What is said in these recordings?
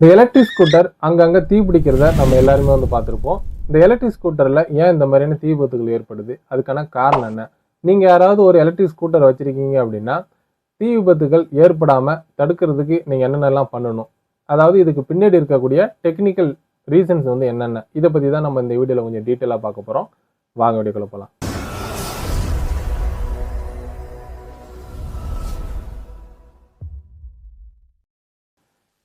இந்த electric scooter அங்கங்கே தீ பிடிக்கிறத நம்ம எல்லாருமே வந்து பார்த்துருப்போம். இந்த எலக்ட்ரிக் ஸ்கூட்டரில் ஏன் இந்த மாதிரியான தீ விபத்துகள் ஏற்படுது? அதுக்கான காரணம் என்ன? நீங்கள் யாராவது ஒரு எலக்ட்ரிக் ஸ்கூட்டர் வச்சுருக்கீங்க அப்படின்னா தீ விபத்துகள் ஏற்படாமல் தடுக்கிறதுக்கு நீங்கள் என்னென்னலாம் பண்ணணும்? அதாவது இதுக்கு பின்னாடி இருக்கக்கூடிய டெக்னிக்கல் ரீசன்ஸ் வந்து என்னென்ன? இதை பற்றி தான் நம்ம இந்த வீடியோவில் கொஞ்சம் டீட்டெயிலாக பார்க்க போகிறோம் வாங்க வீடியோக்குள்ளே போகலாம்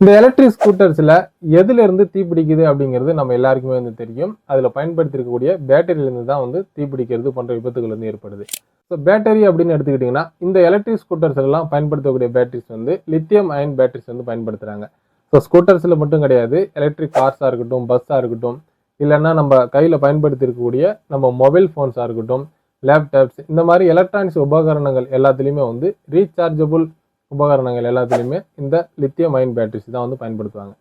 இந்த எலக்ட்ரிக் ஸ்கூட்டர்ஸில் எதுலேருந்து தீப்பிடிக்குது தீ பிடிக்குது அப்படிங்கிறது நம்ம எல்லாருக்குமே வந்து தெரியும். அதில் பயன்படுத்தியிருக்கக்கூடிய பேட்டரியிலேருந்து தான் வந்து தீப்பிடிக்கிறது போன்ற விபத்துகள் வந்து ஏற்படுது. ஸோ பேட்டரி அப்படின்னு எடுத்துக்கிட்டிங்கன்னா இந்த எலக்ட்ரிக் ஸ்கூட்டர்ஸ் எல்லாம் பயன்படுத்தக்கூடிய பேட்டரிஸ் வந்து லித்தியம் அயன் பேட்டரிஸ் வந்து பயன்படுத்துகிறாங்க ஸோ ஸ்கூட்டர்ஸில் மட்டும் கிடையாது எலக்ட்ரிக் கார்ஸாக இருக்கட்டும் பஸ்ஸாக இருக்கட்டும் இல்லைன்னா நம்ம கையில் பயன்படுத்தியிருக்கக்கூடிய நம்ம மொபைல் ஃபோன்ஸாக இருக்கட்டும் லேப்டாப்ஸ் இந்த மாதிரி எலக்ட்ரானிக்ஸ் உபகரணங்கள் எல்லாத்துலேயுமே வந்து ரீசார்ஜபிள் உபகரணங்கள் எல்லாத்துலேயுமே இந்த லித்தியம் அயன் பேட்டரிஸ் தான் வந்து பயன்படுத்துவாங்க.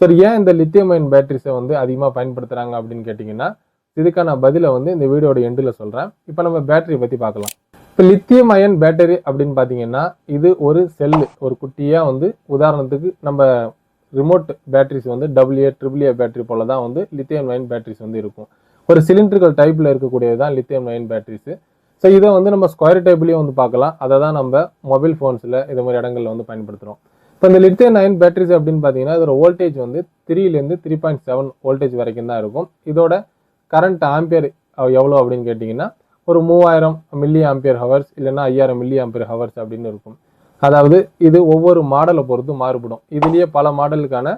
சரி ஏன் இந்த லித்தியம் அயன் பேட்டரிஸை வந்து அதிகமாக பயன்படுத்துகிறாங்க அப்படின்னு கேட்டிங்கன்னா இதுக்கான பதிலை வந்து இந்த வீடியோட எண்டில் சொல்கிறேன் இப்போ நம்ம பேட்டரி பற்றி பார்க்கலாம். இப்போ லித்தியம் அயன் பேட்டரி அப்படின்னு பார்த்தீங்கன்னா இது ஒரு செல்லு ஒரு குட்டியாக வந்து உதாரணத்துக்கு நம்ம ரிமோட் பேட்டரிஸ் வந்து double A triple A battery போல தான் வந்து லித்தியம் அயன் பேட்டரிஸ் வந்து இருக்கும். ஒரு சிலிண்ட்ரிக்கல் டைப்பில் இருக்கக்கூடியது தான் லித்தியம் அயன் பேட்டரிஸு ஸோ இதை வந்து நம்ம ஸ்கொயர் டேபிளையும் வந்து பார்க்கலாம். அதை தான் நம்ம மொபைல் ஃபோன்ஸில் இது மாதிரி இடங்களில் வந்து பயன்படுத்துகிறோம் இப்போ இந்த லித்தியம் நயன் பேட்டரிஸ் அப்படின்னு பார்த்தீங்கன்னா இதோட வோல்டேஜ் வந்து த்ரீலேருந்து த்ரீ பாயிண்ட் செவன் வோல்டேஜ் வரைக்கும் தான் இருக்கும். இதோட கரண்ட் ஆம்பியர் எவ்வளோ அப்படின்னு கேட்டிங்கன்னா ஒரு மூவாயிரம் மில்லி ஆம்பியர் ஹவர்ஸ் இல்லைன்னா ஐயாயிரம் மில்லி ஆம்பியர் ஹவர்ஸ் அப்படின்னு இருக்கும். அதாவது இது ஒவ்வொரு மாடலை பொறுத்து மாறுபடும். இதுலேயே பல மாடலுக்கான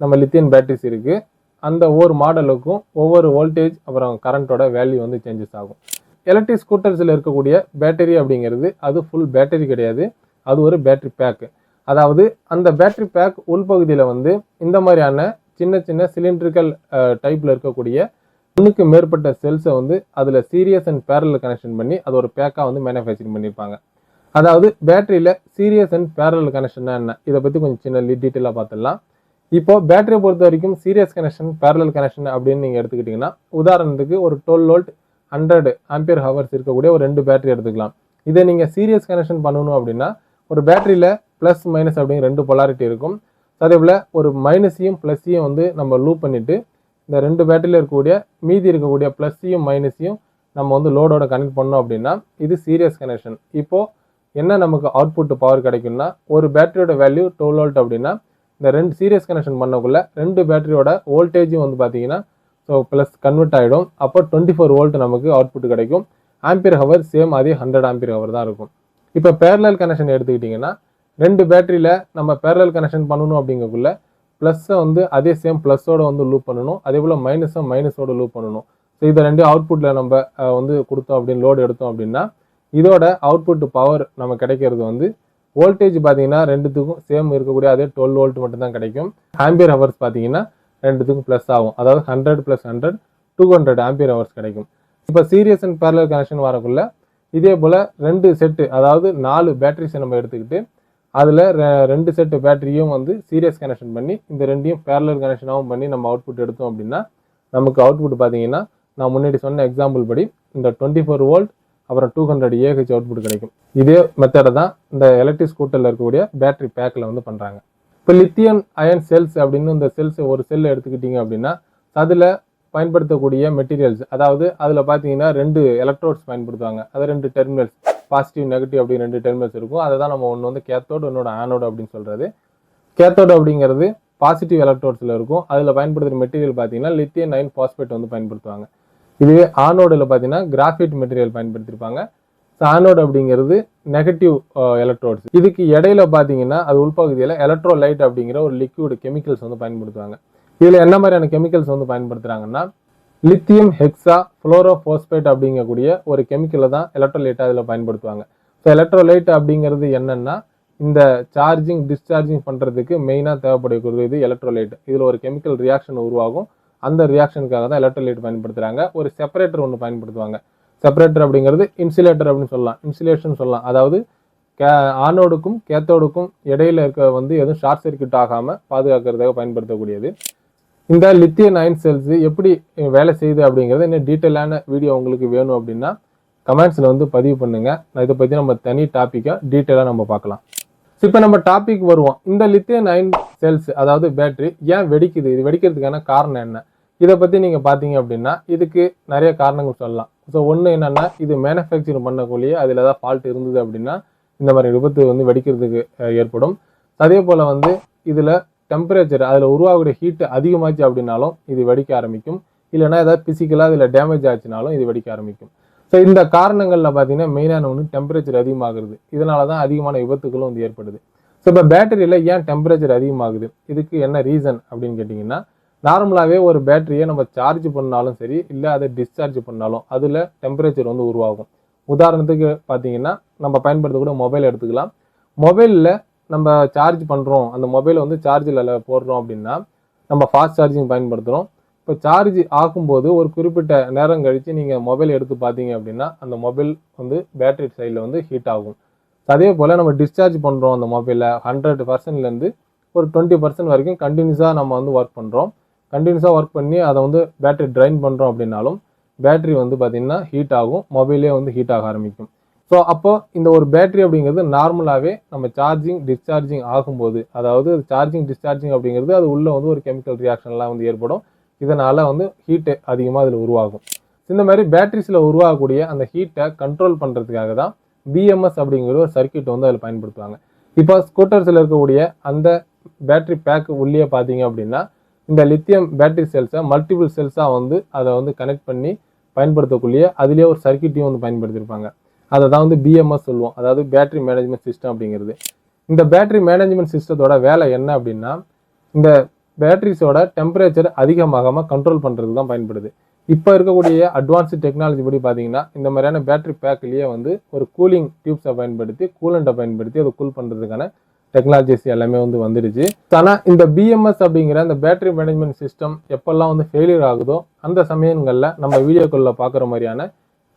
நம்ம லித்தியன் பேட்டரிஸ் இருக்குது அந்த ஒவ்வொரு மாடலுக்கும் ஒவ்வொரு வோல்டேஜ் அப்புறம் கரண்ட்டோட வேல்யூ வந்து சேஞ்சஸ் ஆகும். எலக்ட்ரிக் ஸ்கூட்டர்ஸில் இருக்கக்கூடிய பேட்டரி அப்படிங்கிறது அது ஃபுல் பேட்டரி கிடையாது. அது ஒரு பேட்டரி பேக்கு அதாவது அந்த பேட்டரி பேக் உள்பகுதியில் வந்து இந்த மாதிரியான சின்ன சின்ன சிலிண்ட்ரிக்கல் டைப்பில் இருக்கக்கூடிய ஒன்றுக்கு மேற்பட்ட செல்ஸை வந்து அதில் சீரியஸ் அண்ட் பேரல் கனெக்ஷன் பண்ணி அது ஒரு பேக்காக வந்து மேனுஃபேக்சரிங் பண்ணியிருப்பாங்க அதாவது பேட்டரியில் சீரியஸ் அண்ட் பேரல் கனெக்ஷன்னா என்ன? இதை பற்றி கொஞ்சம் சின்ன டீட்டெயிலாக பார்த்துடலாம் இப்போ பேட்டரியை பொறுத்த வரைக்கும் சீரியஸ் கனெக்ஷன் பேரல் கனெக்ஷன் அப்படின்னு நீங்கள் எடுத்துக்கிட்டிங்கன்னா உதாரணத்துக்கு ஒரு twelve volt hundred ampere hours இருக்கக்கூடிய ஒரு ரெண்டு பேட்டரி எடுத்துக்கலாம். இதை நீங்கள் சீரியஸ் கனெக்ஷன் பண்ணணும் அப்படின்னா ஒரு பேட்டரியில் ப்ளஸ் மைனஸ் அப்படிங்கிற ரெண்டு பொலாரிட்டி இருக்கும். அதே போல் ஒரு மைனஸையும் ப்ளஸ்ஸையும் வந்து நம்ம லூப் பண்ணிவிட்டு இந்த ரெண்டு பேட்டரியில் இருக்கக்கூடிய மீதி இருக்கக்கூடிய ப்ளஸ்ஸையும் மைனஸையும் நம்ம வந்து லோடோட கனெக்ட் பண்ணோம் அப்படின்னா இது சீரியஸ் கனெக்ஷன் இப்போது என்ன நமக்கு அவுட்புட் பவர் கிடைக்கும்னா ஒரு பேட்டரியோட வேல்யூ டுவெல் வோல்ட் அப்படின்னா இந்த ரெண்டு சீரியஸ் கனெக்ஷன் பண்ணக்குள்ள ரெண்டு பேட்டரியோட வோல்டேஜும் வந்து பார்த்தீங்கன்னா ஸோ ப்ளஸ் கன்வெர்ட் ஆகிடும் அப்போ டுவெண்ட்டி ஃபோர் வோல்ட் நமக்கு அவுட்புட் கிடைக்கும். ஆம்பியர் ஹவர் சேம் அதே ஹண்ட்ரட் ஆம்பியர் ஹவர் தான் இருக்கும். இப்போ பேரலல் கனெக்ஷன் எடுத்துக்கிட்டிங்கன்னா ரெண்டு பேட்டரியில் நம்ம பேரலல் கனெக்ஷன் பண்ணணும் அப்படிங்கக்குள்ள ப்ளஸ்ஸை வந்து அதே சேம் ப்ளஸ்ஸோட வந்து லூப் பண்ணணும். அதே போல் மைனஸை மைனஸோட லூப் பண்ணணும். ஸோ இதை ரெண்டு அவுட்புட்டில் நம்ம வந்து கொடுத்தோம் அப்படின்னு லோடு எடுத்தோம் அப்படின்னா இதோட அவுட்புட் பவர் நம்ம கிடைக்கிறது வந்து வோல்டேஜ் பார்த்தீங்கன்னா ரெண்டுத்துக்கும் சேம் இருக்கக்கூடிய அதே டுவெல் வோல்ட் மட்டும் தான் கிடைக்கும். ஆம்பியர் ஹவர்ஸ் பார்த்தீங்கன்னா ரெண்டுத்துக்கும் ப்ளஸ் ஆகும். அதாவது hundred plus hundred two hundred ampere hours கிடைக்கும். இப்போ சீரியஸ் அண்ட் பேரலல் கனெக்ஷன் வரக்குள்ள இதே போல் ரெண்டு செட்டு அதாவது நாலு பேட்டரிஸை நம்ம எடுத்துக்கிட்டு அதில் ரெண்டு செட்டு பேட்டரியும் வந்து சீரியஸ் கனெக்ஷன் பண்ணி இந்த ரெண்டையும் பேரலல் கனெக்ஷனாகவும் பண்ணி நம்ம அவுட்புட் எடுத்தோம் அப்படின்னா நமக்கு அவுட்புட் பார்த்தீங்கன்னா நான் முன்னாடி சொன்ன எக்ஸாம்பிள் படி இந்த டுவெண்ட்டி ஃபோர் வோல்ட் அப்புறம் டூ ஹண்ட்ரட் ஏஹெச் அவுட்புட் கிடைக்கும். இதே மெத்தடை தான் இந்த எலக்ட்ரிக் ஸ்கூட்டரில் இருக்கக்கூடிய பேட்டரி பேக்கில் வந்து பண்ணுறாங்க இப்போ லித்தியன் அயன் செல்ஸ் அப்படின்னு இந்த செல்ஸ் ஒரு செல் எடுத்துக்கிட்டீங்க அப்படின்னா அதில் பயன்படுத்தக்கூடிய மெட்டீரியல்ஸ் அதாவது அதில் பார்த்தீங்கன்னா ரெண்டு எலக்ட்ரோட்ஸ் பயன்படுத்துவாங்க. அது ரெண்டு டெர்மினல்ஸ் பாசிட்டிவ் நெகட்டிவ் அப்படின்னு ரெண்டு டெர்மினல்ஸ் இருக்கும். அதை தான் நம்ம ஒன்று வந்து கேத்தோடு இன்னொரு ஆனோடு அப்படின்னு சொல்கிறது கேத்தோடு அப்படிங்கிறது பாசிட்டிவ் எலக்ட்ரோட்ஸில் இருக்கும். அதில் பயன்படுத்துகிற மெட்டீரியல் பார்த்தீங்கன்னா லித்தியம் நைன் பாஸ்பேட் வந்து பயன்படுத்துவாங்க. இதுவே ஆனோடில் பார்த்தீங்கன்னா கிராஃபைட் மெட்டீரியல் பயன்படுத்தியிருப்பாங்க ஆனோடு அப்படிங்கிறது நெகட்டிவ் எலக்ட்ரோட்ஸ் uh, இதுக்கு இடையில பார்த்தீங்கன்னா அது உள்பகுதியில் எலக்ட்ரோலைட் அப்படிங்கிற ஒரு லிக்விட் கெமிக்கல்ஸ் வந்து பயன்படுத்துவாங்க. இதில் என்ன மாதிரியான கெமிக்கல்ஸ் வந்து பயன்படுத்துகிறாங்கன்னா லித்தியம் ஹெக்ஸா ஃப்ளோரோஃபோஸ்பேட் அப்படிங்கக்கூடிய ஒரு கெமிக்கலை தான் எலக்ட்ரோலைட்டாக அதில் பயன்படுத்துவாங்க. ஸோ எலக்ட்ரோலைட் அப்படிங்கிறது என்னென்னா இந்த சார்ஜிங் டிஸ்சார்ஜிங் பண்ணுறதுக்கு மெயினாக தேவைப்படக்கூடிய இது எலக்ட்ரோலைட் இதில் ஒரு கெமிக்கல் ரியாக்ஷன் உருவாகும். அந்த ரியாக்ஷனுக்காக தான் எலக்ட்ரோலைட் பயன்படுத்துகிறாங்க ஒரு செப்பரேட்டர் ஒன்று பயன்படுத்துவாங்க. செப்பரேட்டர் அப்படிங்கிறது இன்சுலேட்டர் அப்படின்னு சொல்லலாம். இன்சுலேஷன் சொல்லலாம். அதாவது கே ஆனோடுக்கும் கேத்தோடுக்கும் இடையில இருக்க வந்து எதுவும் ஷார்ட் சர்க்யூட் ஆகாமல் பாதுகாக்கிறதுக்காக பயன்படுத்தக்கூடியது. இந்த லித்திய அயன் செல்ஸ் எப்படி வேலை செய்யுது அப்படிங்கிறது இன்னும் டீட்டெயிலான வீடியோ உங்களுக்கு வேணும் அப்படின்னா கமெண்ட்ஸில் வந்து பதிவு பண்ணுங்கள் நான் இதை பற்றி நம்ம தனி டாப்பிக்காக டீட்டெயிலாக நம்ம பார்க்கலாம். ஸோ இப்போ நம்ம டாபிக் வருவோம். இந்த லித்திய அயன் செல்ஸ் அதாவது பேட்டரி ஏன் வெடிக்குது? இது வெடிக்கிறதுக்கான காரணம் என்ன? இதை பற்றி நீங்கள் பார்த்தீங்க அப்படின்னா இதுக்கு நிறைய காரணங்கள் சொல்லலாம். ஸோ ஒன்று என்னென்னா இது மேனுஃபேக்சரிங் பண்ணக்கூடிய அதில் ஏதாவது ஃபால்ட் இருந்தது அப்படின்னா இந்த மாதிரி விபத்து வந்து வெடிக்கிறதுக்கு ஏற்படும். அதே போல் வந்து இதில் டெம்பரேச்சர் அதில் உருவாகக்கூடிய ஹீட்டு அதிகமாச்சு அப்படின்னாலும் இது வெடிக்க ஆரம்பிக்கும். இல்லைன்னா ஏதாவது ஃபிசிக்கலாக இதில் டேமேஜ் ஆச்சுனாலும் இது வெடிக்க ஆரம்பிக்கும். ஸோ இந்த காரணங்களில் பார்த்தீங்கன்னா மெயினான ஒன்று டெம்பரேச்சர் அதிகமாகிறது. இதனால தான் அதிகமான விபத்துகளும் வந்து ஏற்படுது. ஸோ இப்போ பேட்டரியில் ஏன் டெம்பரேச்சர் அதிகமாகுது? இதுக்கு என்ன ரீசன் அப்படின்னு கேட்டிங்கன்னா நார்மலாகவே ஒரு பேட்டரியை நம்ம சார்ஜ் பண்ணாலும் சரி இல்லை அதை டிஸ்சார்ஜ் பண்ணாலும் அதில் டெம்பரேச்சர் வந்து உருவாகும். உதாரணத்துக்கு பார்த்தீங்கன்னா நம்ம பயன்படுத்தக்கூடிய மொபைல் எடுத்துக்கலாம். மொபைலில் நம்ம சார்ஜ் பண்ணுறோம் அந்த மொபைலை வந்து சார்ஜில் போடுறோம் அப்படின்னா நம்ம ஃபாஸ்ட் சார்ஜிங் பயன்படுத்துகிறோம் இப்போ சார்ஜ் ஆகும்போது ஒரு குறிப்பிட்ட நேரம் கழித்து நீங்கள் மொபைல் எடுத்து பார்த்தீங்க அப்படின்னா அந்த மொபைல் வந்து பேட்டரி சைடில் வந்து ஹீட் ஆகும். அதே போல் நம்ம டிஸ்சார்ஜ் பண்ணுறோம் அந்த மொபைலை ஹண்ட்ரட் பர்சன்ட்லேருந்து ஒரு டுவெண்ட்டி பர்சன்ட் வரைக்கும் கண்டினியூஸாக நம்ம வந்து ஒர்க் பண்ணுறோம் கண்டினியூஸாக ஒர்க் பண்ணி அதை வந்து பேட்டரி ட்ரைன் பண்ணுறோம் அப்படின்னாலும் பேட்டரி வந்து பார்த்திங்கன்னா ஹீட் ஆகும். மொபைலே வந்து ஹீட் ஆக ஆரம்பிக்கும். ஸோ அப்போ இந்த ஒரு பேட்டரி அப்படிங்கிறது நார்மலாகவே நம்ம சார்ஜிங் டிஸ்சார்ஜிங் ஆகும்போது அதாவது சார்ஜிங் டிஸ்சார்ஜிங் அப்படிங்கிறது அது உள்ளே வந்து ஒரு கெமிக்கல் ரியாக்ஷன்லாம் வந்து ஏற்படும். இதனால் வந்து ஹீட்டு அதிகமாக அதில் உருவாகும். இந்த மாதிரி பேட்டரிஸில் உருவாகக்கூடிய அந்த ஹீட்டை கண்ட்ரோல் பண்ணுறதுக்காக தான் பிஎம்எஸ் அப்படிங்கிற ஒரு சர்க்கியூட் வந்து அதில் பயன்படுத்துவாங்க. இப்போ ஸ்கூட்டர்ஸில் இருக்கக்கூடிய அந்த பேட்டரி பேக்கு உள்ளே பார்த்தீங்க அப்படின்னா இந்த லித்தியம் பேட்டரி செல்ஸை மல்டிபிள் செல்ஸாக வந்து அதை வந்து கனெக்ட் பண்ணி பயன்படுத்தக்கூடிய அதுலேயே ஒரு சர்க்கியூட்டையும் வந்து பயன்படுத்தியிருப்பாங்க அதை தான் வந்து பிஎம்எஸ் சொல்லுவோம். அதாவது பேட்டரி மேனேஜ்மெண்ட் சிஸ்டம் அப்படிங்கிறது. இந்த பேட்டரி மேனேஜ்மெண்ட் சிஸ்டத்தோட வேலை என்ன அப்படின்னா இந்த பேட்டரிஸோட டெம்பரேச்சர் அதிகமாகாமல் கண்ட்ரோல் பண்ணுறது தான் பயன்படுது. இப்போ இருக்கக்கூடிய அட்வான்ஸ்டு டெக்னாலஜி படி பார்த்தீங்கன்னா இந்த மாதிரியான பேட்டரி பேக்லேயே வந்து ஒரு கூலிங் டியூப்ஸை பயன்படுத்தி கூலண்ட்டை பயன்படுத்தி அதை கூல் பண்ணுறதுக்கான டெக்னாலஜிஸ் எல்லாமே வந்து வந்துடுச்சு. ஆனால் இந்த பிஎம்எஸ் அப்படிங்கிற அந்த பேட்டரி மேனேஜ்மெண்ட் சிஸ்டம் எப்பெல்லாம் வந்து ஃபெயிலியர் ஆகுதோ அந்த சமயங்களில் நம்ம வீடியோக்களில் பார்க்குற மாதிரியான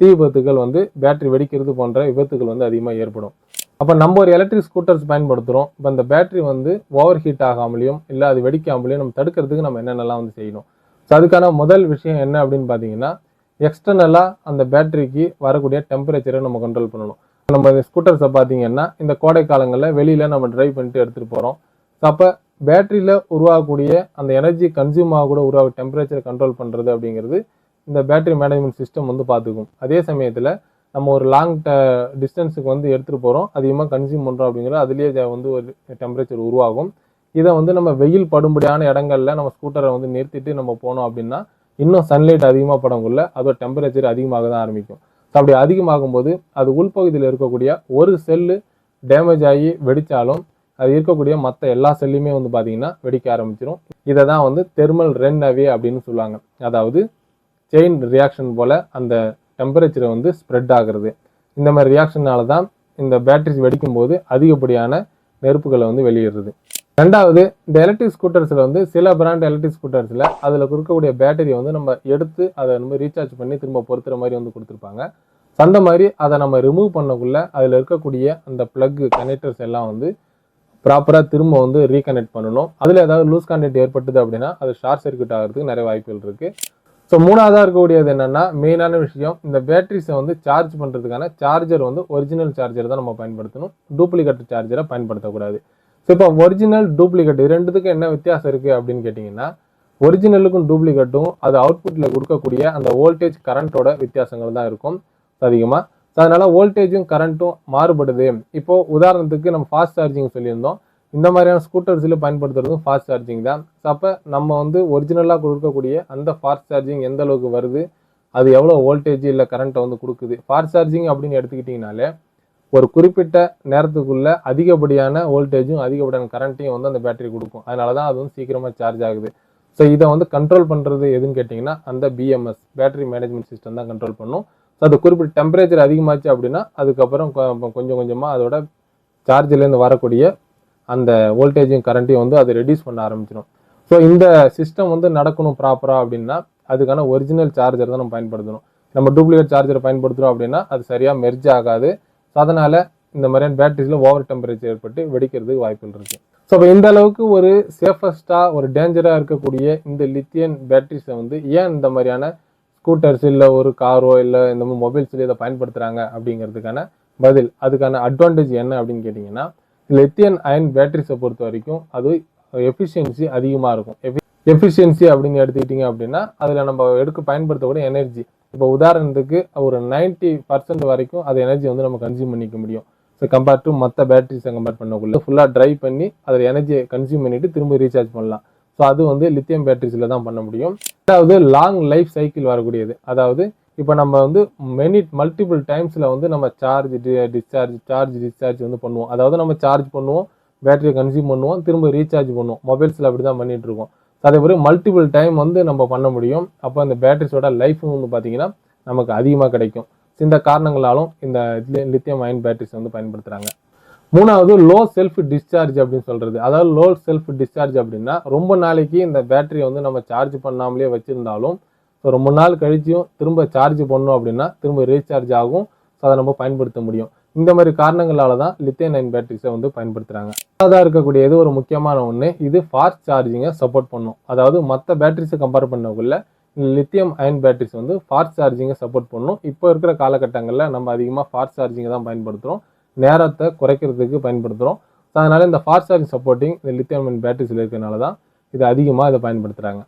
தீ விபத்துகள் வந்து பேட்டரி வெடிக்கிறது போன்ற விபத்துகள் வந்து அதிகமாக ஏற்படும். அப்போ நம்ம ஒரு எலக்ட்ரிக் ஸ்கூட்டர்ஸ் பயன்படுத்துகிறோம் இப்போ இந்த பேட்டரி வந்து ஓவர் ஹீட் ஆகாமலையும் இல்லை அது வெடிக்காமலையும் நம்ம தடுக்கிறதுக்கு நம்ம என்னென்னலாம் வந்து செய்யணும். ஸோ அதுக்கான முதல் விஷயம் என்ன அப்படின்னு பார்த்தீங்கன்னா எக்ஸ்டர்னலாக அந்த பேட்டரிக்கு வரக்கூடிய டெம்பரேச்சரை நம்ம கண்ட்ரோல் பண்ணணும். நம்ம இந்த ஸ்கூட்டர்ஸை பார்த்தீங்கன்னா இந்த கோடை காலங்களில் வெளியில் நம்ம ட்ரைவ் பண்ணிட்டு எடுத்துகிட்டு போகிறோம் ஸோ அப்போ பேட்டரியில் உருவாகக்கூடிய அந்த எனர்ஜி கன்சியூம் ஆகக்கூட உருவாக டெம்பரேச்சர் கண்ட்ரோல் பண்ணுறது அப்படிங்கிறது இந்த பேட்டரி மேனேஜ்மெண்ட் சிஸ்டம் வந்து பார்த்துக்கும் அதே சமயத்தில் நம்ம ஒரு லாங் ட டிஸ்டன்ஸுக்கு வந்து எடுத்துகிட்டு போகிறோம் அதிகமாக கன்சியூம் பண்ணுறோம் அப்படிங்கிறது அதுலேயே வந்து ஒரு டெம்பரேச்சர் உருவாகும். இதை வந்து நம்ம வெயில் படும்படியான இடங்கள்ல நம்ம ஸ்கூட்டரை வந்து நிறுத்திட்டு நம்ம போனோம் அப்படின்னா இன்னும் சன்லைட் அதிகமாக படங்குள்ள அதோட டெம்பரேச்சர் அதிகமாக தான் ஆரம்பிக்கும். அப்படி அதிகமாகும் போது அது உள்பகுதியில் இருக்கக்கூடிய ஒரு செல்லு டேமேஜ் ஆகி வெடித்தாலும் அது இருக்கக்கூடிய மற்ற எல்லா செல்லுமே வந்து பார்த்திங்கன்னா வெடிக்க ஆரம்பிச்சிடும் இதை தான் வந்து தெர்மல் ரென் அவே அப்படின்னு சொல்லுவாங்க. அதாவது செயின் ரியாக்ஷன் போல் அந்த டெம்பரேச்சரை வந்து ஸ்ப்ரெட் ஆகுறது. இந்த மாதிரி ரியாக்ஷனால தான் இந்த பேட்டரிஸ் வெடிக்கும் போது அதிகப்படியான நெருப்புகளை வந்து வெளியிடுறது. ரெண்டாவது இந்த எலக்ட்ரிக் ஸ்கூட்டர்ஸில் வந்து சில பிராண்ட் எலக்ட்ரிக் ஸ்கூட்டர்ஸில் அதில் கொடுக்கக்கூடிய பேட்டரியை வந்து நம்ம எடுத்து அதை நம்ம ரீசார்ஜ் பண்ணி திரும்ப பொறுத்துற மாதிரி வந்து கொடுத்துருப்பாங்க. அந்த மாதிரி அதை நம்ம ரிமூவ் பண்ணக்குள்ள அதில் இருக்கக்கூடிய அந்த ப்ளக்கு கனெக்டர்ஸ் எல்லாம் வந்து ப்ராப்பராக திரும்ப வந்து ரீகனெக்ட் பண்ணணும். அதில் ஏதாவது லூஸ் கான்டெக்ட் ஏற்பட்டுது அப்படின்னா அது ஷார்ட் சர்க்யூட் ஆகிறதுக்கு நிறைய வாய்ப்புகள் இருக்குது ஸோ மூணாவதாக இருக்கக்கூடியது என்னென்னா மெயினான விஷயம் இந்த பேட்டரிஸை வந்து சார்ஜ் பண்ணுறதுக்கான சார்ஜர் வந்து ஒரிஜினல் சார்ஜர் தான் நம்ம பயன்படுத்தணும். டூப்ளிகேட் சார்ஜரை பயன்படுத்தக்கூடாது. ஸோ இப்போ ஒரிஜினல் டூப்ளிகேட் ரெண்டுத்துக்கும் என்ன வித்தியாசம் இருக்குது அப்படின்னு கேட்டிங்கன்னா ஒரிஜினலுக்கும் டூப்ளிகேட்டும் அது அவுட்புட்டில் கொடுக்கக்கூடிய அந்த வோல்டேஜ் கரண்ட்டோட வித்தியாசங்கள் தான் இருக்கும் அதிகமாக ஸோ அதனால் வோல்டேஜும் கரண்ட்டும் மாறுபடுது. இப்போது உதாரணத்துக்கு நம்ம ஃபாஸ்ட் சார்ஜிங் சொல்லியிருந்தோம். இந்த மாதிரியான ஸ்கூட்டர்ஸில் பயன்படுத்துறதும் ஃபாஸ்ட் சார்ஜிங் தான். ஸோ அப்போ நம்ம வந்து ஒரிஜினலாக கொடுக்கக்கூடிய அந்த ஃபாஸ்ட் சார்ஜிங் எந்த அளவுக்கு வருது அது எவ்வளோ வோல்டேஜ் இல்லை கரண்ட்டை வந்து கொடுக்குது. ஃபாஸ்ட் சார்ஜிங் அப்படின்னு எடுத்துக்கிட்டிங்கனாலே ஒரு குறிப்பிட்ட நேரத்துக்குள்ள அதிகப்படியான வோல்டேஜும் அதிகப்படியான கரண்ட்டையும் வந்து அந்த பேட்டரி கொடுக்கும். அதனால தான் அது வந்து சீக்கிரமாக சார்ஜ் ஆகுது. ஸோ இதை வந்து கண்ட்ரோல் பண்ணுறது எதுன்னு கேட்டிங்கன்னா அந்த பிஎம்எஸ் பேட்டரி மேனேஜ்மெண்ட் சிஸ்டம் தான் கண்ட்ரோல் பண்ணும். ஸோ அது குறிப்பிட்ட டெம்பரேச்சர் அதிகமாச்சு அப்படின்னா அதுக்கப்புறம் கொஞ்சம் கொஞ்சமாக அதோட சார்ஜிலேருந்து வரக்கூடிய அந்த வோல்டேஜையும் கரண்ட்டையும் வந்து அதை ரெடியூஸ் பண்ண ஆரம்பிச்சிடும் ஸோ இந்த சிஸ்டம் வந்து நடக்கணும் ப்ராப்பராக அப்படின்னா அதுக்கான ஒரிஜினல் சார்ஜர் தான் நம்ம பயன்படுத்தணும். நம்ம டூப்ளிகேட் சார்ஜரை பயன்படுத்துகிறோம் அப்படின்னா அது சரியாக மெர்ஜ் ஆகாது. ஸோ அதனால் இந்த மாதிரியான பேட்டரிஸில் ஓவர் டெம்பரேச்சர் ஏற்பட்டு வெடிக்கிறதுக்கு வாய்ப்புகள் இருக்குது ஸோ இப்போ இந்த அளவுக்கு ஒரு சேஃபஸ்ட்டாக ஒரு டேஞ்சராக இருக்கக்கூடிய இந்த லித்தியன் பேட்டரிஸை வந்து ஏன் இந்த மாதிரியான ஸ்கூட்டர்ஸ் இல்லை ஒரு காரோ இல்லை இந்த மாதிரி மொபைல்ஸ்ல இதை பயன்படுத்துகிறாங்க அப்படிங்கிறதுக்கான பதில் அதுக்கான அட்வான்டேஜ் என்ன அப்படின்னு கேட்டிங்கன்னா லித்தியன் அயன் பேட்டரிஸை பொறுத்த வரைக்கும் அது எஃபிஷியன்சி அதிகமாக இருக்கும். எஃபிஷியன்சி அப்படின்னு எடுத்துக்கிட்டிங்க அப்படின்னா அதில் நம்ம எடுக்க பயன்படுத்தக்கூடிய எனர்ஜி இப்போ உதாரணத்துக்கு ஒரு 90% பர்சன்ட் வரைக்கும் அது எனர்ஜி வந்து நம்ம கன்சியூம் பண்ணிக்க முடியும். ஸோ கம்பேர் டு மற்ற பேட்டரிஸை கம்பேர் பண்ணக்குள்ள ஃபுல்லாக ட்ரை பண்ணி அதில் எனர்ஜியை கன்சியூம் பண்ணிட்டு திரும்ப ரீசார்ஜ் பண்ணலாம். ஸோ அது வந்து லித்தியம் பேட்டரிஸில் தான் பண்ண முடியும். அதாவது லாங் லைஃப் சைக்கிள் வரக்கூடியது. அதாவது இப்போ நம்ம வந்து மெனி மல்டிபிள் டைம்ஸில் வந்து நம்ம சார்ஜ் டிஸ்சார்ஜ் சார்ஜ் டிஸ்சார்ஜ் வந்து பண்ணுவோம். அதாவது நம்ம சார்ஜ் பண்ணுவோம் பேட்டரியை கன்சியூம் பண்ணுவோம் திரும்ப ரீசார்ஜ் பண்ணுவோம். மொபைல்ஸில் அப்படி தான் பண்ணிட்டு இருக்கோம். அதே மாதிரி மல்டிபிள் டைம் வந்து நம்ம பண்ண முடியும். அப்போ அந்த பேட்டரிஸோட லைஃப் வந்து பார்த்திங்கன்னா நமக்கு அதிகமாக கிடைக்கும். இந்த காரணங்களாலும் இந்த லித்தியம் அயன் பேட்டரிஸ் வந்து பயன்படுத்துகிறாங்க மூணாவது லோ செல்ஃப் டிஸ்சார்ஜ் அப்படின்னு சொல்கிறது அதாவது லோ செல்ஃப் டிஸ்சார்ஜ் அப்படின்னா ரொம்ப நாளைக்கு இந்த பேட்டரியை வந்து நம்ம சார்ஜ் பண்ணாமலே வச்சுருந்தாலும் ஸோ ரொம்ப நாள் கழிச்சியும் திரும்ப சார்ஜ் பண்ணோம் அப்படின்னா திரும்ப ரீசார்ஜ் ஆகும். ஸோ அதை நம்ம பயன்படுத்த முடியும். இந்த மாதிரி காரணங்களால தான் லித்தியம் அயன் பேட்டரிஸை வந்து பயன்படுத்துகிறாங்க அதாக இருக்கக்கூடியது ஒரு முக்கியமான ஒன்று இது ஃபாஸ்ட் சார்ஜிங்கை சப்போர்ட் பண்ணும். அதாவது மற்ற பேட்டரிஸை கம்பேர் பண்ணக்குள்ள லித்தியம் அயன் பேட்டரிஸ் வந்து ஃபாஸ்ட் சார்ஜிங்கை சப்போர்ட் பண்ணும். இப்போ இருக்கிற காலகட்டங்களில் நம்ம அதிகமாக ஃபாஸ்ட் சார்ஜிங்கை தான் பயன்படுத்துகிறோம் நேரத்தை குறைக்கிறதுக்கு பயன்படுத்துகிறோம் ஸோ அதனால் இந்த ஃபாஸ்ட் சார்ஜிங் சப்போர்ட்டிங் இந்த லித்தியம் அயன் பேட்டரிஸில் இருக்கிறனால தான் இது அதிகமாக இதை பயன்படுத்துகிறாங்க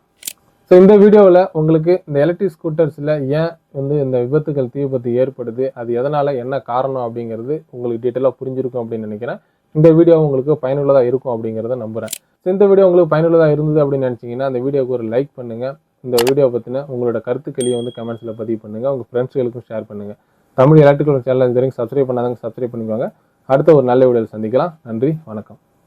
ஸோ இந்த வீடியோவில் உங்களுக்கு இந்த எலக்ட்ரிக் ஸ்கூட்டர்ஸில் ஏன் வந்து இந்த விபத்துகள் தீ விபத்து ஏற்படுது? அது எதனால் என்ன காரணம் அப்படிங்கிறது உங்களுக்கு டீட்டெயிலாக புரிஞ்சிருக்கும் அப்படின்னு நினைக்கிறேன். இந்த வீடியோ உங்களுக்கு பயனுள்ளதாக இருக்கும் அப்படிங்கிறத நம்புகிறேன் ஸோ இந்த வீடியோ உங்களுக்கு பயனுள்ளதாக இருந்தது அப்படின்னு நினச்சிங்கன்னா அந்த வீடியோவுக்கு ஒரு லைக் பண்ணுங்கள் இந்த வீடியோ பற்றின உங்களோட கருத்துக்களையும் வந்து கமெண்ட்ஸில் பதிவு பண்ணுங்கள் உங்கள் ஃப்ரெண்ட்ஸ்களுக்கும் ஷேர் பண்ணுங்கள் தமிழ் எலக்ட்ரிக்கல் சேனல் இது சப்ஸ்கிரைப் பண்ணாதவங்க சப்ஸ்கிரைப் பண்ணிக்கோங்க. அடுத்த ஒரு நல்ல வீடியோவில் சந்திக்கலாம். நன்றி வணக்கம்.